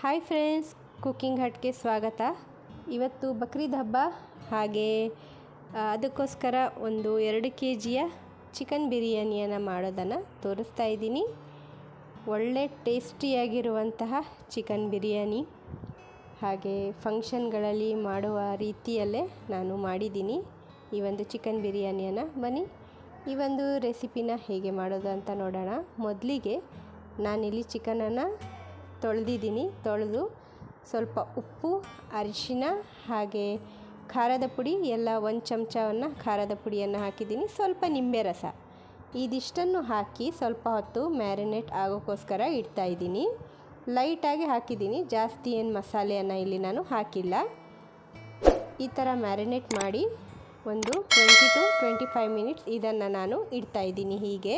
Hi friends, cooking ಹಟ್ಗೆ ಸ್ವಾಗತ. ಇವತ್ತು ಬಕ್ರೀದ್ ಹಬ್ಬ, ಹಾಗೆ ಅದಕ್ಕೋಸ್ಕರ ಒಂದು ಎರಡು ಕೆ ಜಿಯ ಚಿಕನ್ ಬಿರಿಯಾನಿಯನ್ನು ಮಾಡೋದನ್ನು ತೋರಿಸ್ತಾ ಇದ್ದೀನಿ. ಒಳ್ಳೆ ಟೇಸ್ಟಿಯಾಗಿರುವಂತಹ ಚಿಕನ್ ಬಿರಿಯಾನಿ, ಹಾಗೆ ಫಂಕ್ಷನ್ಗಳಲ್ಲಿ ಮಾಡುವ ರೀತಿಯಲ್ಲೇ ನಾನು ಮಾಡಿದ್ದೀನಿ. ಈ ಒಂದು ಚಿಕನ್ ಬಿರಿಯಾನಿಯನ್ನು, ಬನ್ನಿ. ಈ ಒಂದು ರೆಸಿಪಿನ ಹೇಗೆ ಮಾಡೋದು ಅಂತ ನೋಡೋಣ. ಮೊದಲಿಗೆ ನಾನಿಲ್ಲಿ ಚಿಕನನ್ನು ತೊಳೆದಿದ್ದೀನಿ, ತೊಳೆದು ಸ್ವಲ್ಪ ಉಪ್ಪು, ಅರಿಶಿನ ಹಾಗೆ ಖಾರದ ಪುಡಿ, ಎಲ್ಲ ಒಂದು ಚಮಚವನ್ನು ಖಾರದ ಪುಡಿಯನ್ನು ಹಾಕಿದ್ದೀನಿ, ಸ್ವಲ್ಪ ನಿಂಬೆ ರಸ. ಇದಿಷ್ಟನ್ನು ಹಾಕಿ ಸ್ವಲ್ಪ ಹೊತ್ತು ಮ್ಯಾರಿನೇಟ್ ಆಗೋಕ್ಕೋಸ್ಕರ ಇಡ್ತಾ ಇದ್ದೀನಿ. ಲೈಟಾಗಿ ಹಾಕಿದ್ದೀನಿ, ಜಾಸ್ತಿ ಏನು ಮಸಾಲೆಯನ್ನು ಇಲ್ಲಿ ನಾನು ಹಾಕಿಲ್ಲ. ಈ ಥರ ಮ್ಯಾರಿನೇಟ್ ಮಾಡಿ ಒಂದು twenty to twenty five minutes ಇದನ್ನು ನಾನು ಇಡ್ತಾ ಇದ್ದೀನಿ ಹೀಗೆ.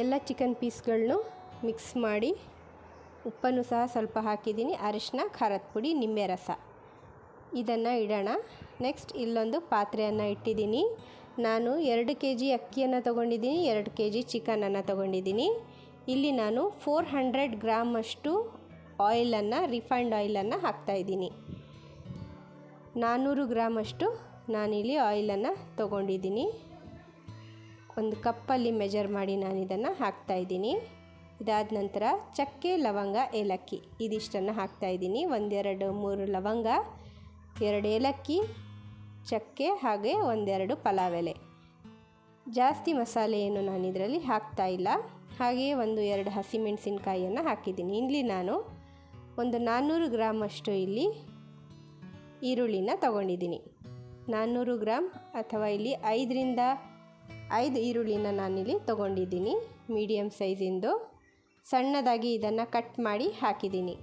ಎಲ್ಲ ಚಿಕನ್ ಪೀಸ್ಗಳನ್ನು ಮಿಕ್ಸ್ ಮಾಡಿ ಉಪ್ಪನ್ನು ಸಹ ಸ್ವಲ್ಪ ಹಾಕಿದ್ದೀನಿ. ಅರಿಶಿನ ಖಾರದ ಪುಡಿ, ನಿಂಬೆ ರಸ. ಇದನ್ನು ಇಡೋಣ. ನೆಕ್ಸ್ಟ್ ಇಲ್ಲೊಂದು ಪಾತ್ರೆಯನ್ನು ಇಟ್ಟಿದ್ದೀನಿ. ನಾನು ಎರಡು ಕೆ ಜಿ ಅಕ್ಕಿಯನ್ನು ತೊಗೊಂಡಿದ್ದೀನಿ, ಎರಡು ಕೆ ಜಿ ಚಿಕನನ್ನು ತೊಗೊಂಡಿದ್ದೀನಿ. ಇಲ್ಲಿ ನಾನು ಫೋರ್ ಹಂಡ್ರೆಡ್ ಗ್ರಾಮ್ ಅಷ್ಟು ಆಯಿಲನ್ನು ರಿಫೈಂಡ್ ಆಯಿಲನ್ನು ಹಾಕ್ತಾಯಿದ್ದೀನಿ ನಾನ್ನೂರು ಗ್ರಾಮಷ್ಟು ನಾನಿಲ್ಲಿ ಆಯಿಲನ್ನು ತೊಗೊಂಡಿದ್ದೀನಿ. ಒಂದು ಕಪ್ಪಲ್ಲಿ ಮೆಜರ್ ಮಾಡಿ ನಾನು ಇದನ್ನು ಹಾಕ್ತಾಯಿದ್ದೀನಿ ಇದಾದ ನಂತರ ಚಕ್ಕೆ, ಲವಂಗ, ಏಲಕ್ಕಿ ಇದಿಷ್ಟನ್ನು ಹಾಕ್ತಾಯಿದ್ದೀನಿ ಒಂದೆರಡು, ಮೂರು ಲವಂಗ, ಎರಡು ಏಲಕ್ಕಿ, ಚಕ್ಕೆ ಹಾಗೆ ಒಂದೆರಡು ಪಲಾವ್ ಎಲೆ ಜಾಸ್ತಿ ಮಸಾಲೆ ಏನು ನಾನು ಇದರಲ್ಲಿ ಹಾಕ್ತಾ ಇಲ್ಲ. ಹಾಗೆಯೇ ಒಂದು ಎರಡು ಹಸಿಮೆಣಸಿನ್ಕಾಯಿಯನ್ನು ಹಾಕಿದ್ದೀನಿ. ಇಲ್ಲಿ ನಾನು ಒಂದು ನಾನ್ನೂರು ಗ್ರಾಮ್ ಅಷ್ಟು ಇಲ್ಲಿ ಈರುಳ್ಳಿನ ತಗೊಂಡಿದ್ದೀನಿ. ನಾನ್ನೂರು ಗ್ರಾಮ್ ಅಥವಾ ಇಲ್ಲಿ ಐದರಿಂದ ಐದು ಈರುಳ್ಳಿನ ನಾನಿಲ್ಲಿ ತೊಗೊಂಡಿದ್ದೀನಿ ಮೀಡಿಯಮ್ ಸೈಜಿಂದು. ಸಣ್ಣದಾಗಿ ಇದನ್ನು ಕಟ್ ಮಾಡಿ ಹಾಕಿದ್ದೀನಿ.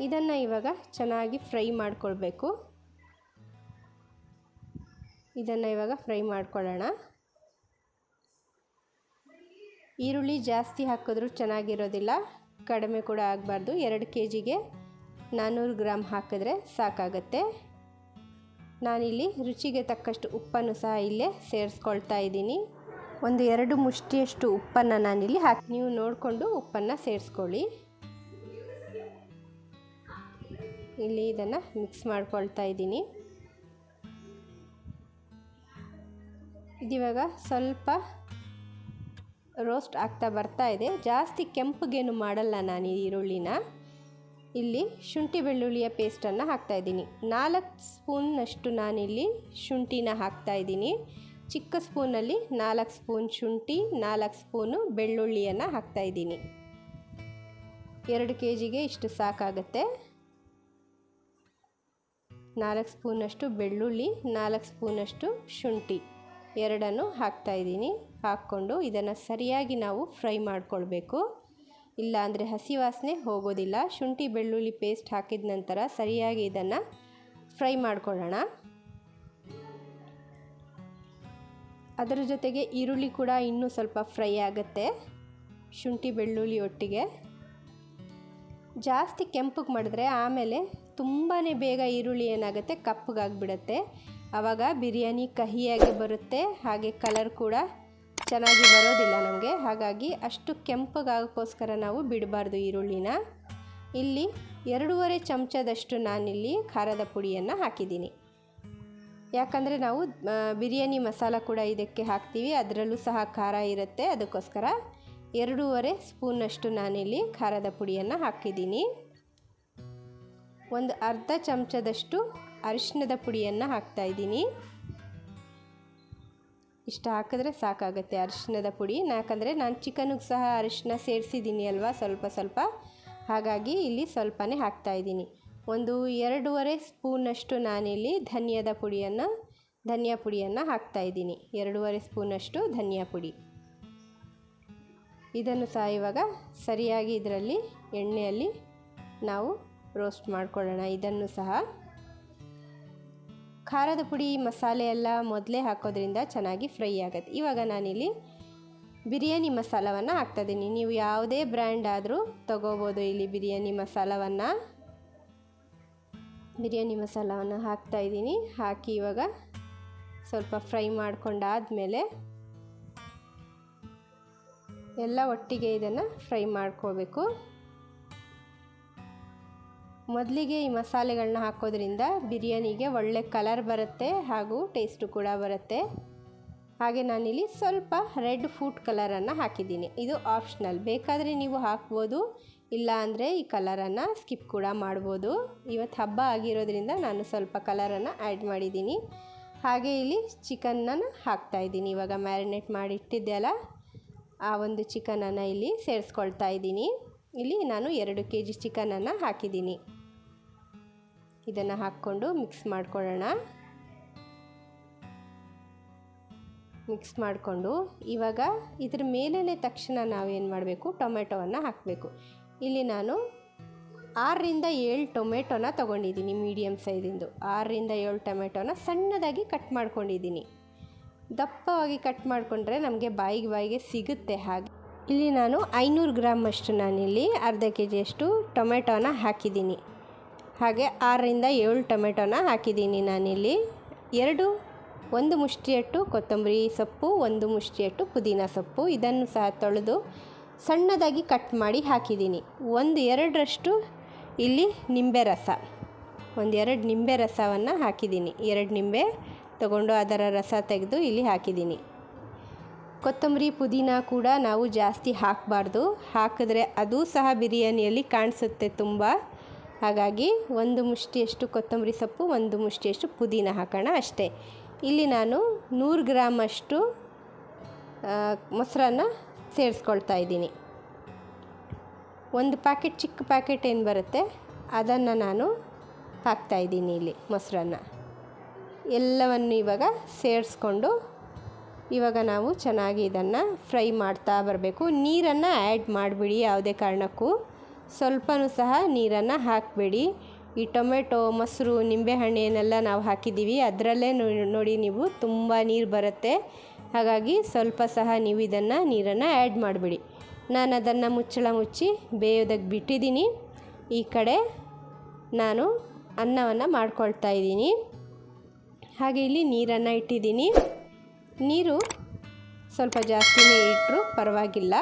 ಇದನ್ನು ಇವಾಗ ಚೆನ್ನಾಗಿ ಫ್ರೈ ಮಾಡಿಕೊಳ್ಬೇಕು. ಇದನ್ನು ಇವಾಗ ಫ್ರೈ ಮಾಡ್ಕೊಳ್ಳೋಣ. ಈರುಳ್ಳಿ ಜಾಸ್ತಿ ಹಾಕಿದ್ರೂ ಚೆನ್ನಾಗಿರೋದಿಲ್ಲ, ಕಡಿಮೆ ಕೂಡ ಆಗಬಾರ್ದು. ಎರಡು ಕೆ ಜಿಗೆ ನಾನ್ನೂರು ಗ್ರಾಮ್ ಹಾಕಿದ್ರೆ ಸಾಕಾಗತ್ತೆ. ನಾನಿಲ್ಲಿ ರುಚಿಗೆ ತಕ್ಕಷ್ಟು ಉಪ್ಪನ್ನು ಸಹ ಇಲ್ಲೇ ಸೇರಿಸ್ಕೊಳ್ತಾ ಇದ್ದೀನಿ. ಒಂದು ಎರಡು ಮುಷ್ಟಿಯಷ್ಟು ಉಪ್ಪನ್ನು ನಾನಿಲ್ಲಿ ಹಾಕಿ, ನೀವು ನೋಡಿಕೊಂಡು ಉಪ್ಪನ್ನು ಸೇರಿಸ್ಕೊಳ್ಳಿ. ಇಲ್ಲಿ ಇದನ್ನು ಮಿಕ್ಸ್ ಮಾಡ್ಕೊಳ್ತಾ ಇದ್ದೀನಿ. ಇದಿವಾಗ ಸ್ವಲ್ಪ ರೋಸ್ಟ್ ಆಗ್ತಾ ಬರ್ತಾ ಇದೆ. ಜಾಸ್ತಿ ಕೆಂಪಗೇನು ಮಾಡಲ್ಲ ನಾನು ಈರುಳ್ಳಿನ. ಇಲ್ಲಿ ಶುಂಠಿ ಬೆಳ್ಳುಳ್ಳಿಯ ಪೇಸ್ಟನ್ನು ಹಾಕ್ತಾಯಿದ್ದೀನಿ ನಾಲ್ಕು ಸ್ಪೂನ್ನಷ್ಟು ನಾನಿಲ್ಲಿ ಶುಂಠಿನ ಹಾಕ್ತಾಯಿದ್ದೀನಿ ಚಿಕ್ಕ ಸ್ಪೂನಲ್ಲಿ ನಾಲ್ಕು ಸ್ಪೂನ್ ಶುಂಠಿ, ನಾಲ್ಕು ಸ್ಪೂನು ಬೆಳ್ಳುಳ್ಳಿಯನ್ನು ಹಾಕ್ತಾಯಿದ್ದೀನಿ ಎರಡು ಕೆ ಜಿಗೆ ಇಷ್ಟು ಸಾಕಾಗುತ್ತೆ. ನಾಲ್ಕು ಸ್ಪೂನಷ್ಟು ಬೆಳ್ಳುಳ್ಳಿ, ನಾಲ್ಕು ಸ್ಪೂನಷ್ಟು ಶುಂಠಿ ಎರಡನ್ನು ಹಾಕ್ತಾಯಿದ್ದೀನಿ ಹಾಕ್ಕೊಂಡು ಇದನ್ನು ಸರಿಯಾಗಿ ನಾವು ಫ್ರೈ ಮಾಡಿಕೊಳ್ಬೇಕು. ಇಲ್ಲ ಅಂದರೆ ಹಸಿ ವಾಸನೆ ಹೋಗೋದಿಲ್ಲ. ಶುಂಠಿ, ಬೆಳ್ಳುಳ್ಳಿ ಪೇಸ್ಟ್ ಹಾಕಿದ ನಂತರ ಸರಿಯಾಗಿ ಇದನ್ನು ಫ್ರೈ ಮಾಡಿಕೊಳ್ಳೋಣ. ಅದರ ಜೊತೆಗೆ ಈರುಳ್ಳಿ ಕೂಡ ಇನ್ನೂ ಸ್ವಲ್ಪ ಫ್ರೈ ಆಗುತ್ತೆ. ಶುಂಠಿ, ಬೆಳ್ಳುಳ್ಳಿ ಒಟ್ಟಿಗೆ. ಜಾಸ್ತಿ ಕೆಂಪಗೆ ಮಾಡಿದ್ರೆ ಆಮೇಲೆ ತುಂಬಾ ಬೇಗ ಈರುಳ್ಳಿ ಏನಾಗುತ್ತೆ ಕಪ್ಪಗಾಗ್ಬಿಡುತ್ತೆ. ಆವಾಗ ಬಿರಿಯಾನಿ ಕಹಿಯಾಗಿ ಬರುತ್ತೆ. ಹಾಗೆ ಕಲರ್ ಕೂಡ ಚೆನ್ನಾಗಿ ಬರೋದಿಲ್ಲ ನಮಗೆ. ಹಾಗಾಗಿ ಅಷ್ಟು ಕೆಂಪಗಾಗೋಕ್ಕೋಸ್ಕರ ನಾವು ಬಿಡಬಾರ್ದು ಈರುಳ್ಳಿನ. ಇಲ್ಲಿ ಎರಡೂವರೆ ಚಮಚದಷ್ಟು ನಾನಿಲ್ಲಿ ಖಾರದ ಪುಡಿಯನ್ನು ಹಾಕಿದ್ದೀನಿ. ಯಾಕಂದರೆ ನಾವು ಬಿರಿಯಾನಿ ಮಸಾಲ ಕೂಡ ಇದಕ್ಕೆ ಹಾಕ್ತೀವಿ. ಅದರಲ್ಲೂ ಸಹ ಖಾರ ಇರುತ್ತೆ. ಅದಕ್ಕೋಸ್ಕರ ಎರಡೂವರೆ ಸ್ಪೂನಷ್ಟು ನಾನಿಲ್ಲಿ ಖಾರದ ಪುಡಿಯನ್ನು ಹಾಕಿದ್ದೀನಿ. ಒಂದು ಅರ್ಧ ಚಮಚದಷ್ಟು ಅರಿಶಿಣದ ಪುಡಿಯನ್ನು ಹಾಕ್ತಾಯಿದ್ದೀನಿ ಇಷ್ಟು ಹಾಕಿದ್ರೆ ಸಾಕಾಗುತ್ತೆ ಅರಿಶಿನದ ಪುಡಿ. ಯಾಕಂದರೆ ನಾನು ಚಿಕನಿಗೆ ಸಹ ಅರಿಶಿನ ಸೇರಿಸಿದ್ದೀನಿ ಅಲ್ವಾ ಸ್ವಲ್ಪ ಸ್ವಲ್ಪ. ಹಾಗಾಗಿ ಇಲ್ಲಿ ಸ್ವಲ್ಪನೇ ಹಾಕ್ತಾಯಿದ್ದೀನಿ ಒಂದು ಎರಡೂವರೆ ಸ್ಪೂನಷ್ಟು ನಾನಿಲ್ಲಿ ಧನಿಯದ ಪುಡಿಯನ್ನು, ಧನಿಯಾ ಪುಡಿಯನ್ನು ಹಾಕ್ತಾಯಿದ್ದೀನಿ ಎರಡೂವರೆ ಸ್ಪೂನಷ್ಟು ಧನಿಯಾ ಪುಡಿ. ಇದನ್ನು ಸಹ ಇವಾಗ ಸರಿಯಾಗಿ ಇದರಲ್ಲಿ ಎಣ್ಣೆಯಲ್ಲಿ ನಾವು ರೋಸ್ಟ್ ಮಾಡ್ಕೊಳ್ಳೋಣ. ಇದನ್ನು ಸಹ ಖಾರದ ಪುಡಿ, ಮಸಾಲೆ ಎಲ್ಲ ಮೊದಲೇ ಹಾಕೋದ್ರಿಂದ ಚೆನ್ನಾಗಿ ಫ್ರೈ ಆಗುತ್ತೆ. ಇವಾಗ ನಾನಿಲ್ಲಿ ಬಿರಿಯಾನಿ ಮಸಾಲವನ್ನು ಹಾಕ್ತಾಯಿದ್ದೀನಿ. ನೀವು ಯಾವುದೇ ಬ್ರ್ಯಾಂಡ್ ಆದರೂ ತಗೋಬೋದು ಇಲ್ಲಿ ಬಿರಿಯಾನಿ ಮಸಾಲವನ್ನು. ಬಿರಿಯಾನಿ ಮಸಾಲವನ್ನು ಹಾಕ್ತಾಯಿದ್ದೀನಿ. ಹಾಕಿ ಇವಾಗ ಸ್ವಲ್ಪ ಫ್ರೈ ಮಾಡ್ಕೊಂಡಾದಮೇಲೆ ಎಲ್ಲ ಒಟ್ಟಿಗೆ ಇದನ್ನು ಫ್ರೈ ಮಾಡ್ಕೋಬೇಕು. ಮೊದಲಿಗೆ ಈ ಮಸಾಲೆಗಳನ್ನ ಹಾಕೋದ್ರಿಂದ ಬಿರಿಯಾನಿಗೆ ಒಳ್ಳೆ ಕಲರ್ ಬರುತ್ತೆ ಹಾಗೂ ಟೇಸ್ಟು ಕೂಡ ಬರುತ್ತೆ. ಹಾಗೆ ನಾನಿಲ್ಲಿ ಸ್ವಲ್ಪ ರೆಡ್ ಫುಡ್ ಕಲರನ್ನು ಹಾಕಿದ್ದೀನಿ. ಇದು ಆಪ್ಷನಲ್. ಬೇಕಾದರೆ ನೀವು ಹಾಕ್ಬೋದು, ಇಲ್ಲ ಅಂದರೆ ಈ ಕಲರನ್ನು ಸ್ಕಿಪ್ ಕೂಡ ಮಾಡ್ಬೋದು. ಇವತ್ತು ಹಬ್ಬ ಆಗಿರೋದ್ರಿಂದ ನಾನು ಸ್ವಲ್ಪ ಕಲರನ್ನು ಆ್ಯಡ್ ಮಾಡಿದ್ದೀನಿ. ಹಾಗೆ ಇಲ್ಲಿ ಚಿಕನನ್ನು ಹಾಕ್ತಾಯಿದ್ದೀನಿ ಇವಾಗ ಮ್ಯಾರಿನೇಟ್ ಮಾಡಿ ಇಟ್ಟಿದ್ದೆ ಅಲ್ಲ ಆ ಒಂದು ಚಿಕನನ್ನು ಇಲ್ಲಿ ಸೇರಿಸ್ಕೊಳ್ತಾ ಇದ್ದೀನಿ. ಇಲ್ಲಿ ನಾನು ಎರಡು ಕೆ ಜಿ ಚಿಕನನ್ನು ಹಾಕಿದ್ದೀನಿ. ಇದನ್ನು ಹಾಕ್ಕೊಂಡು ಮಿಕ್ಸ್ ಮಾಡ್ಕೊಳ್ಳೋಣ. ಮಿಕ್ಸ್ ಮಾಡಿಕೊಂಡು ಇವಾಗ ಇದ್ರ ಮೇಲೇ ತಕ್ಷಣ ನಾವೇನು ಮಾಡಬೇಕು ಟೊಮೆಟೊವನ್ನು ಹಾಕಬೇಕು. ಇಲ್ಲಿ ನಾನು ಆರರಿಂದ ಏಳು ಟೊಮೆಟೊನ ತೊಗೊಂಡಿದ್ದೀನಿ ಮೀಡಿಯಮ್ ಸೈಜಿಂದು. ಆರರಿಂದ ಏಳು ಟೊಮೆಟೊನ ಸಣ್ಣದಾಗಿ ಕಟ್ ಮಾಡ್ಕೊಂಡಿದ್ದೀನಿ. ದಪ್ಪವಾಗಿ ಕಟ್ ಮಾಡಿಕೊಂಡ್ರೆ ನಮಗೆ ಬಾಯಿಗೆ ಬಾಯಿಗೆ ಸಿಗುತ್ತೆ ಹಾಗೆ. ಇಲ್ಲಿ ನಾನು ಐನೂರು ಗ್ರಾಮ್ ಅಷ್ಟು ನಾನಿಲ್ಲಿ ಅರ್ಧ ಕೆ ಜಿಯಷ್ಟು ಟೊಮೆಟೊನ ಹಾಕಿದ್ದೀನಿ. ಹಾಗೆ ಆರರಿಂದ ಏಳು ಟೊಮೆಟೊನ ಹಾಕಿದ್ದೀನಿ ನಾನಿಲ್ಲಿ. ಎರಡು, ಒಂದು ಮುಷ್ಟಿಯಟ್ಟು ಕೊತ್ತಂಬರಿ ಸೊಪ್ಪು, ಒಂದು ಮುಷ್ಟಿಯಟ್ಟು ಪುದೀನ ಸೊಪ್ಪು. ಇದನ್ನು ಸಹ ತೊಳೆದು ಸಣ್ಣದಾಗಿ ಕಟ್ ಮಾಡಿ ಹಾಕಿದ್ದೀನಿ. ಒಂದು ಎರಡರಷ್ಟು ಇಲ್ಲಿ ನಿಂಬೆ ರಸ. ಒಂದು ಎರಡು ನಿಂಬೆ ರಸವನ್ನು ಹಾಕಿದ್ದೀನಿ. ಎರಡು ನಿಂಬೆ ತಗೊಂಡು ಅದರ ರಸ ತೆಗೆದು ಇಲ್ಲಿ ಹಾಕಿದ್ದೀನಿ. ಕೊತ್ತಂಬರಿ, ಪುದೀನ ಕೂಡ ನಾವು ಜಾಸ್ತಿ ಹಾಕಬಾರ್ದು. ಹಾಕಿದ್ರೆ ಅದು ಸಹ ಬಿರಿಯಾನಿಯಲ್ಲಿ ಕಾಣಿಸುತ್ತೆ ತುಂಬ. ಹಾಗಾಗಿ ಒಂದು ಮುಷ್ಟಿಯಷ್ಟು ಕೊತ್ತಂಬರಿ ಸೊಪ್ಪು, ಒಂದು ಮುಷ್ಟಿಯಷ್ಟು ಪುದೀನ ಹಾಕೋಣ ಅಷ್ಟೇ. ಇಲ್ಲಿ ನಾನು ನೂರು ಗ್ರಾಮ್ ಅಷ್ಟು ಮೊಸರನ್ನ ಸೇರಿಸ್ಕೊಳ್ತಾ ಇದ್ದೀನಿ. ಒಂದು ಪ್ಯಾಕೆಟ್, ಚಿಕ್ಕ ಪ್ಯಾಕೆಟ್ ಏನು ಬರುತ್ತೆ, ಅದನ್ನು ನಾನು ಹಾಕ್ತಾಯಿದ್ದೀನಿ ಇಲ್ಲಿ ಮೊಸರನ್ನ. ಎಲ್ಲವನ್ನು ಇವಾಗ ಸೇರಿಸ್ಕೊಂಡು, ಇವಾಗ ನಾವು ಚೆನ್ನಾಗಿ ಇದನ್ನು ಫ್ರೈ ಮಾಡ್ತಾ ಬರಬೇಕು. ನೀರನ್ನು ಆ್ಯಡ್ ಮಾಡಿಬಿಡಿ ಯಾವುದೇ ಕಾರಣಕ್ಕೂ. ಸ್ವಲ್ಪನೂ ಸಹ ನೀರನ್ನು ಹಾಕಬೇಡಿ. ಈ ಟೊಮೆಟೊ, ಮೊಸರು ನಿಂಬೆಹಣ್ಣು ಏನೆಲ್ಲ ನಾವು ಹಾಕಿದ್ದೀವಿ. ಅದರಲ್ಲೇ ನೋಡಿ ನೀವು ತುಂಬ ನೀರು ಬರುತ್ತೆ. ಹಾಗಾಗಿ ಸ್ವಲ್ಪ ಸಹ ನೀವು ಇದನ್ನು ನೀರನ್ನು ಆ್ಯಡ್ ಮಾಡಿಬಿಡಿ. ನಾನು ಅದನ್ನು ಮುಚ್ಚಳ ಮುಚ್ಚಿ ಬೇಯೋದಕ್ಕೆ ಬಿಟ್ಟಿದ್ದೀನಿ. ಈ ಕಡೆ ನಾನು ಅನ್ನವನ್ನು ಮಾಡ್ಕೊಳ್ತಾ ಇದ್ದೀನಿ. ಹಾಗೆ ಇಲ್ಲಿ ನೀರನ್ನು ಇಟ್ಟಿದ್ದೀನಿ. ನೀರು ಸ್ವಲ್ಪ ಜಾಸ್ತಿನೇ ಇಟ್ಟರು ಪರವಾಗಿಲ್ಲ.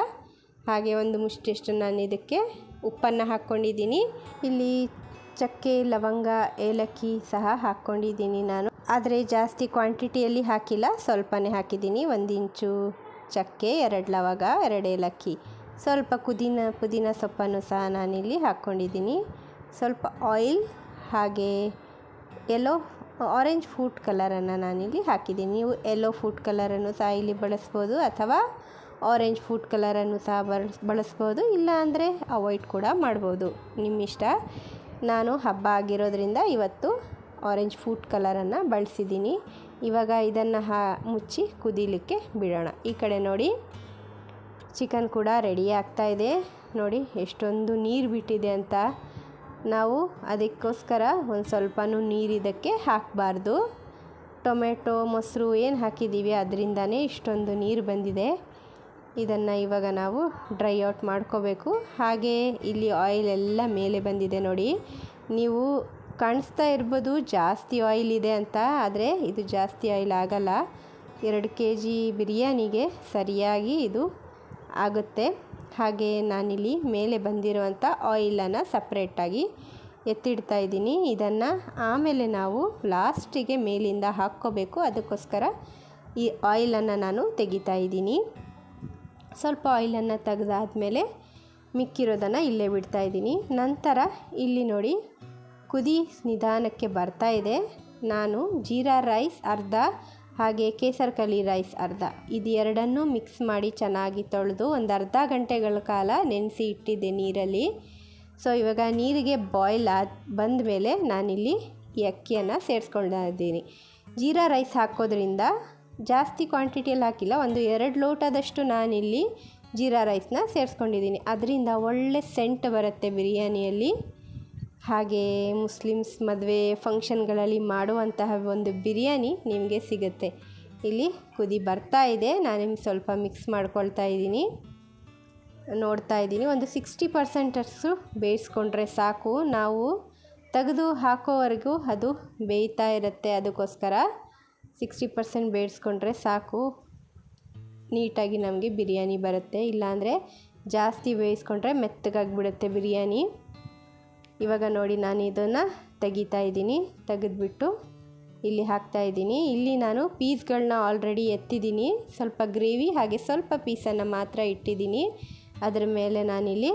ಹಾಗೆ ಒಂದು ಮುಷ್ಟಿಯಷ್ಟು ನಾನು ಇದಕ್ಕೆ ಉಪ್ಪನ್ನು ಹಾಕ್ಕೊಂಡಿದ್ದೀನಿ. ಇಲ್ಲಿ ಚಕ್ಕೆ, ಲವಂಗ, ಏಲಕ್ಕಿ ಸಹ ಹಾಕ್ಕೊಂಡಿದ್ದೀನಿ ನಾನು. ಆದರೆ ಜಾಸ್ತಿ ಕ್ವಾಂಟಿಟಿಯಲ್ಲಿ ಹಾಕಿಲ್ಲ. ಸ್ವಲ್ಪನೇ ಹಾಕಿದ್ದೀನಿ. ಒಂದು ಇಂಚು ಚಕ್ಕೆ, ಎರಡು ಲವಂಗ, ಎರಡು ಏಲಕ್ಕಿ. ಸ್ವಲ್ಪ ಪುದೀನ ಪುದೀನ ಸೊಪ್ಪನ್ನು ಸಹ ನಾನಿಲ್ಲಿ ಹಾಕ್ಕೊಂಡಿದ್ದೀನಿ. ಸ್ವಲ್ಪ ಆಯಿಲ್, ಹಾಗೆ ಎಲ್ಲೋ ಆರೆಂಜ್ ಫುಡ್ ಕಲರನ್ನು ನಾನಿಲ್ಲಿ ಹಾಕಿದ್ದೀನಿ. ನೀವು ಎಲ್ಲೋ ಫುಡ್ ಕಲರನ್ನು ಸಹ ಇಲ್ಲಿ ಬಳಸ್ಬೋದು ಅಥವಾ ಆರೆಂಜ್ ಫುಡ್ ಕಲರನ್ನು ಸಹ ಬಳಸ್, ಬಳಸ್ಬೋದು. ಇಲ್ಲ ಅಂದರೆ ಅವಾಯ್ಡ್ ಕೂಡ ಮಾಡ್ಬೋದು. ನಿಮ್ಮ ಇಷ್ಟ. ನಾನು ಹಬ್ಬ ಆಗಿರೋದ್ರಿಂದ ಇವತ್ತು ಆರೆಂಜ್ ಫುಡ್ ಕಲರನ್ನು ಬಳಸಿದ್ದೀನಿ. ಇವಾಗ ಇದನ್ನು ಹಾ, ಮುಚ್ಚಿ ಕುದೀಲಿಕ್ಕೆ ಬಿಡೋಣ. ಈ ಕಡೆ ನೋಡಿ ಚಿಕನ್ ಕೂಡ ರೆಡಿ ಆಗ್ತಾ ಇದೆ. ನೋಡಿ, ಎಷ್ಟೊಂದು ನೀರು ಬಿಟ್ಟಿದೆ ಅಂತ. ನಾವು ಅದಕ್ಕೋಸ್ಕರ ಒಂದು ಸ್ವಲ್ಪನೂ ನೀರು ಇದಕ್ಕೆ ಹಾಕಬಾರ್ದು. ಟೊಮೆಟೊ, ಮೊಸರು ಏನು ಹಾಕಿದ್ದೀವಿ ಅದರಿಂದನೇ ಇಷ್ಟೊಂದು ನೀರು ಬಂದಿದೆ. ಇದನ್ನು ಇವಾಗ ನಾವು ಡ್ರೈ ಔಟ್ ಮಾಡ್ಕೋಬೇಕು. ಹಾಗೆ ಇಲ್ಲಿ ಆಯಿಲ್ ಎಲ್ಲ ಮೇಲೆ ಬಂದಿದೆ ನೋಡಿ. ನೀವು ಕಾಣಿಸ್ತಾ ಇರ್ಬೋದು ಜಾಸ್ತಿ ಆಯಿಲ್ ಇದೆ ಅಂತ, ಆದರೆ ಇದು ಜಾಸ್ತಿ ಆಯಿಲ್ ಆಗಲ್ಲ. ಎರಡು ಕೆ ಜಿ ಬಿರಿಯಾನಿಗೆ ಸರಿಯಾಗಿ ಇದು ಆಗುತ್ತೆ. ಹಾಗೆ ನಾನಿಲ್ಲಿ ಮೇಲೆ ಬಂದಿರುವಂಥ ಆಯಿಲನ್ನು ಸಪ್ರೇಟಾಗಿ ಎತ್ತಿಡ್ತಾ ಇದ್ದೀನಿ. ಇದನ್ನು ಆಮೇಲೆ ನಾವು ಲಾಸ್ಟಿಗೆ ಮೇಲಿಂದ ಹಾಕ್ಕೋಬೇಕು. ಅದಕ್ಕೋಸ್ಕರ ಈ ಆಯಿಲನ್ನು ನಾನು ತೆಗಿತಾ ಇದ್ದೀನಿ. ಸ್ವಲ್ಪ ಆಯಿಲನ್ನು ತೆಗೆದಾದ್ಮೇಲೆ ಮಿಕ್ಕಿರೋದನ್ನು ಇಲ್ಲೇ ಬಿಡ್ತಾ ಇದ್ದೀನಿ. ನಂತರ ಇಲ್ಲಿ ನೋಡಿ ಕುದಿ ನಿಧಾನಕ್ಕೆ ಬರ್ತಾ ಇದೆ. ನಾನು ಜೀರಾ ರೈಸ್ ಅರ್ಧ, ಹಾಗೆ ಕೇಸರ್ ಕಲಿ ರೈಸ್ ಅರ್ಧ. ಇದು ಎರಡನ್ನೂ ಮಿಕ್ಸ್ ಮಾಡಿ ಚೆನ್ನಾಗಿ ತೊಳೆದು ಒಂದು ಅರ್ಧ ಗಂಟೆಗಳ ಕಾಲ ನೆನೆಸಿ ಇಟ್ಟಿದ್ದೆ ನೀರಲ್ಲಿ. ಸೊ, ಇವಾಗ ನೀರಿಗೆ ಬಾಯ್ಲ್ ಆದ ಬಂದ ಮೇಲೆ ನಾನಿಲ್ಲಿ ಈ ಅಕ್ಕಿಯನ್ನು ಸೇರಿಸ್ಕೊಂಡಿದ್ದೀನಿ ಜೀರಾ ರೈಸ್ ಹಾಕೋದ್ರಿಂದ ಜಾಸ್ತಿ ಕ್ವಾಂಟಿಟಿಯಲ್ಲಿ ಹಾಕಿಲ್ಲ, ಒಂದು ಎರಡು ಲೋಟದಷ್ಟು ನಾನಿಲ್ಲಿ ಜೀರಾ ರೈಸ್ನ ಸೇರಿಸ್ಕೊಂಡಿದ್ದೀನಿ. ಅದರಿಂದ ಒಳ್ಳೆ ಸೆಂಟ್ ಬರುತ್ತೆ ಬಿರಿಯಾನಿಯಲ್ಲಿ. ಹಾಗೆ ಮುಸ್ಲಿಮ್ಸ್ ಮದುವೆ ಫಂಕ್ಷನ್ಗಳಲ್ಲಿ ಮಾಡುವಂತಹ ಒಂದು ಬಿರಿಯಾನಿ ನಿಮಗೆ ಸಿಗುತ್ತೆ. ಇಲ್ಲಿ ಕುದಿ ಬರ್ತಾ ಇದೆ ನಾನು ನಿಮ್ಗೆ ಸ್ವಲ್ಪ ಮಿಕ್ಸ್ ಮಾಡ್ಕೊಳ್ತಾ ಇದ್ದೀನಿ. ನೋಡ್ತಾ ಇದ್ದೀನಿ, ಒಂದು ಸಿಕ್ಸ್ಟಿ ಪರ್ಸೆಂಟಷ್ಟು ಬೇಯಿಸ್ಕೊಂಡ್ರೆ ಸಾಕು. ನಾವು ತೆಗೆದು ಹಾಕೋವರೆಗೂ ಅದು ಬೇಯ್ತಾ ಇರುತ್ತೆ ಅದಕ್ಕೋಸ್ಕರ. ಸಿಕ್ಸ್ಟಿ ಪರ್ಸೆಂಟ್ ಬೇಯಿಸ್ಕೊಂಡ್ರೆ ಸಾಕು. ನೀಟಾಗಿ ನಮಗೆ ಬಿರಿಯಾನಿ ಬರುತ್ತೆ. ಇಲ್ಲಾಂದರೆ ಜಾಸ್ತಿ ಬೇಯಿಸ್ಕೊಂಡ್ರೆ ಮೆತ್ತಗಾಗಿಬಿಡುತ್ತೆ ಬಿರಿಯಾನಿ. ಇವಾಗ ನೋಡಿ ನಾನು ಇದನ್ನು ತೆಗಿತಾ ಇದ್ದೀನಿ. ತೆಗೆದ್ಬಿಟ್ಟು ಇಲ್ಲಿ ಹಾಕ್ತಾ ಇದ್ದೀನಿ. ಇಲ್ಲಿ ನಾನು ಪೀಸ್ಗಳನ್ನ ಆಲ್ರೆಡಿ ಎತ್ತಿದ್ದೀನಿ. ಸ್ವಲ್ಪ ಗ್ರೇವಿ ಹಾಗೆ ಸ್ವಲ್ಪ ಪೀಸನ್ನು ಮಾತ್ರ ಇಟ್ಟಿದ್ದೀನಿ. ಅದರ ಮೇಲೆ ನಾನಿಲ್ಲಿ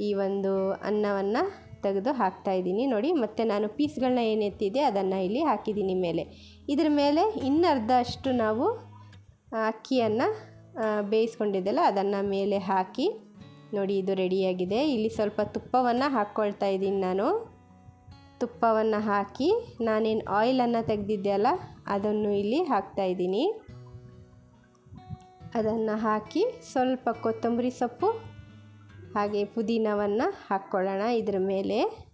ಈ ಒಂದು ಅನ್ನವನ್ನು ತೆಗೆದು ಹಾಕ್ತಾ ಇದ್ದೀನಿ. ನೋಡಿ, ಮತ್ತು ನಾನು ಪೀಸ್ಗಳನ್ನ ಏನು ಎತ್ತಿದೆ ಅದನ್ನು ಇಲ್ಲಿ ಹಾಕಿದ್ದೀನಿ ಮೇಲೆ. ಇದ್ರ ಮೇಲೆ ಇನ್ನರ್ಧ ಅಷ್ಟು ನಾವು ಅಕ್ಕಿಯನ್ನು ಬೇಯಿಸ್ಕೊಂಡಿದ್ದೆಲ್ಲ ಅದನ್ನು ಮೇಲೆ ಹಾಕಿ, ನೋಡಿ ಇದು ರೆಡಿಯಾಗಿದೆ. ಇಲ್ಲಿ ಸ್ವಲ್ಪ ತುಪ್ಪವನ್ನು ಹಾಕ್ಕೊಳ್ತಾ ಇದ್ದೀನಿ ನಾನು. ತುಪ್ಪವನ್ನು ಹಾಕಿ ನಾನೇನು ಆಯಿಲನ್ನು ತೆಗೆದಿದ್ದೆ ಅಲ್ಲ ಅದನ್ನು ಇಲ್ಲಿ ಹಾಕ್ತಾ ಇದ್ದೀನಿ. ಅದನ್ನು ಹಾಕಿ ಸ್ವಲ್ಪ ಕೊತ್ತಂಬರಿ ಸೊಪ್ಪು ಹಾಗೆ ಪುದೀನವನ್ನು ಹಾಕ್ಕೊಳ್ಳೋಣ ಇದ್ರ ಮೇಲೆ.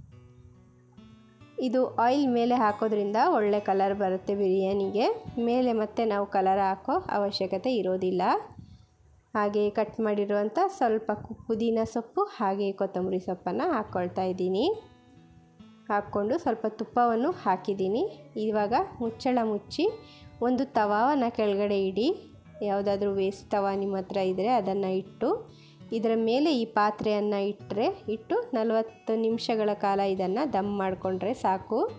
ಇದು ಆಯಿಲ್ ಮೇಲೆ ಹಾಕೋದ್ರಿಂದ ಒಳ್ಳೆ ಕಲರ್ ಬರುತ್ತೆ ಬಿರಿಯಾನಿಗೆ. ಮೇಲೆ ಮತ್ತೆ ನಾವು ಕಲರ್ ಹಾಕೋ ಅವಶ್ಯಕತೆ ಇರೋದಿಲ್ಲ. ಹಾಗೆ ಕಟ್ ಮಾಡಿರುವಂಥ ಸ್ವಲ್ಪ ಪುದೀನ ಸೊಪ್ಪು ಹಾಗೆ ಕೊತ್ತಂಬರಿ ಸೊಪ್ಪನ್ನು ಹಾಕ್ಕೊಳ್ತಾ ಇದ್ದೀನಿ. ಹಾಕ್ಕೊಂಡು ಸ್ವಲ್ಪ ತುಪ್ಪವನ್ನು ಹಾಕಿದ್ದೀನಿ. ಇವಾಗ ಮುಚ್ಚಳ ಮುಚ್ಚಿ ಒಂದು ತವಾವನ್ನು ಕೆಳಗಡೆ ಇಡಿ. ಯಾವುದಾದ್ರೂ ವೇಸ್ಟ್ ತವ ನಿಮ್ಮ ಹತ್ರ ಇದ್ದರೆ ಅದನ್ನು ಇಟ್ಟು ಇದರ ಮೇಲೆ ಈ ಪಾತ್ರೆಯನ್ನು ಇಟ್ಟರೆ ಇಟ್ಟು ನಲವತ್ತು ನಿಮಿಷಗಳ ಕಾಲ ಇದನ್ನು ದಮ್ ಮಾಡಿಕೊಂಡ್ರೆ ಸಾಕು.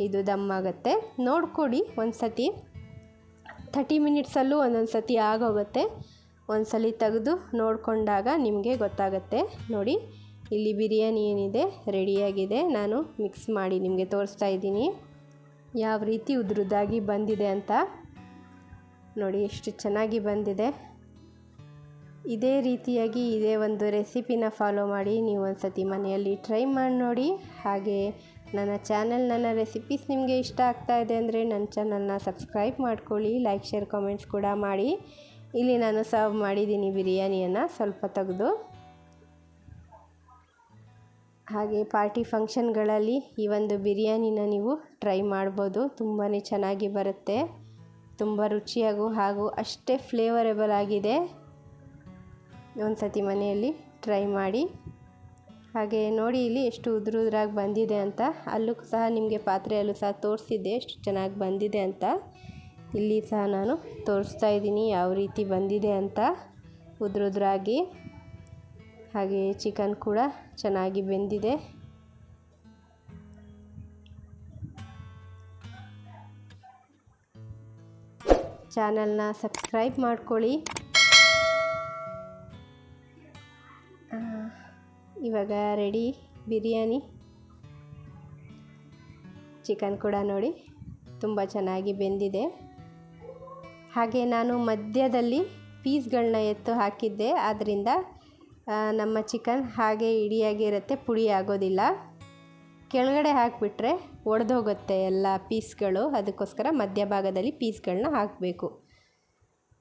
ಇದು ದಮ್ ಆಗುತ್ತೆ. ನೋಡ್ಕೊಡಿ ಒಂದು ಸತಿ ಥರ್ಟಿ ಮಿನಿಟ್ಸಲ್ಲೂ ಒಂದೊಂದು ಸತಿ ಆಗೋಗುತ್ತೆ. ಒಂದು ಸಲ ತೆಗೆದು ನೋಡಿಕೊಂಡಾಗ ನಿಮಗೆ ಗೊತ್ತಾಗುತ್ತೆ. ನೋಡಿ, ಇಲ್ಲಿ ಬಿರಿಯಾನಿ ಏನಿದೆ, ರೆಡಿಯಾಗಿದೆ. ನಾನು ಮಿಕ್ಸ್ ಮಾಡಿ ನಿಮಗೆ ತೋರಿಸ್ತಾ ಇದ್ದೀನಿ. ಯಾವ ರೀತಿ ಉದುರುದಾಗಿ ಬಂದಿದೆ ಅಂತ. ನೋಡಿ, ಎಷ್ಟು ಚೆನ್ನಾಗಿ ಬಂದಿದೆ. ಇದೇ ರೀತಿಯಾಗಿ ಇದೇ ಒಂದು ರೆಸಿಪಿನ ಫಾಲೋ ಮಾಡಿ ನೀವು ಒಂದು ಸತಿ ಮನೆಯಲ್ಲಿ ಟ್ರೈ ಮಾಡಿ ನೋಡಿ. ಹಾಗೆ ನನ್ನ ಚಾನಲ್, ನನ್ನ ರೆಸಿಪೀಸ್ ನಿಮಗೆ ಇಷ್ಟ ಆಗ್ತಾ ಇದೆ ಅಂದರೆ ನನ್ನ ಚಾನಲ್ನ ಸಬ್ಸ್ಕ್ರೈಬ್ ಮಾಡ್ಕೊಳ್ಳಿ, ಲೈಕ್, ಶೇರ್, ಕಾಮೆಂಟ್ಸ್ ಕೂಡ ಮಾಡಿ. ಇಲ್ಲಿ ನಾನು ಸರ್ವ್ ಮಾಡಿದ್ದೀನಿ ಬಿರಿಯಾನಿಯನ್ನು ಸ್ವಲ್ಪ ತೆಗೆದು. ಹಾಗೆ ಪಾರ್ಟಿ ಫಂಕ್ಷನ್ಗಳಲ್ಲಿ ಈ ಒಂದು ಬಿರಿಯಾನಿನ ನೀವು ಟ್ರೈ ಮಾಡ್ಬೋದು. ತುಂಬಾ ಚೆನ್ನಾಗಿ ಬರುತ್ತೆ. ತುಂಬ ರುಚಿಯಾಗೂ ಹಾಗೂ ಅಷ್ಟೇ ಫ್ಲೇವರೇಬಲ್ ಆಗಿದೆ. ಒಂದು ಸತಿ ಮನೆಯಲ್ಲಿ ಟ್ರೈ ಮಾಡಿ. ಹಾಗೆ ನೋಡಿ ಇಲ್ಲಿ ಎಷ್ಟು ಉದುರುದ್ರಾಗಿ ಬಂದಿದೆ ಅಂತ. ಅಲ್ಲೂ ಸಹ ನಿಮಗೆ ಪಾತ್ರೆಯಲ್ಲೂ ಸಹ ತೋರಿಸಿದ್ದೆ ಎಷ್ಟು ಚೆನ್ನಾಗಿ ಬಂದಿದೆ ಅಂತ. ಇಲ್ಲಿ ಸಹ ನಾನು ತೋರಿಸ್ತಾ ಇದ್ದೀನಿ ಯಾವ ರೀತಿ ಬಂದಿದೆ ಅಂತ ಉದುರುದ್ರಾಗಿ. ಹಾಗೆ ಚಿಕನ್ ಕೂಡ ಚೆನ್ನಾಗಿ ಬೆಂದಿದೆ. ಚಾನಲ್ನ ಸಬ್ಸ್ಕ್ರೈಬ್ ಮಾಡ್ಕೊಳ್ಳಿ. ಇವಾಗ ರೆಡಿ ಬಿರಿಯಾನಿ. ಚಿಕನ್ ಕೂಡ ನೋಡಿ ತುಂಬ ಚೆನ್ನಾಗಿ ಬೆಂದಿದೆ. ಹಾಗೆ ನಾನು ಮಧ್ಯದಲ್ಲಿ ಪೀಸ್ಗಳನ್ನ ಎತ್ತು ಹಾಕಿದ್ದೆ. ಆದ್ದರಿಂದ ನಮ್ಮ ಚಿಕನ್ ಹಾಗೆ ಇಡಿಯಾಗಿರುತ್ತೆ ಪುಡಿ ಆಗೋದಿಲ್ಲ. ಕೆಳಗಡೆ ಹಾಕಿಬಿಟ್ರೆ ಒಡೆದೋಗುತ್ತೆ ಎಲ್ಲ ಪೀಸ್ಗಳು. ಅದಕ್ಕೋಸ್ಕರ ಮಧ್ಯಭಾಗದಲ್ಲಿ ಪೀಸ್ಗಳನ್ನ ಹಾಕಬೇಕು.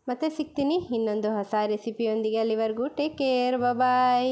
ಮತ್ತು ಸಿಗ್ತೀನಿ ಇನ್ನೊಂದು ಹೊಸ ರೆಸಿಪಿಯೊಂದಿಗೆ ಅಲ್ಲಿವರೆಗೂ. Take care bye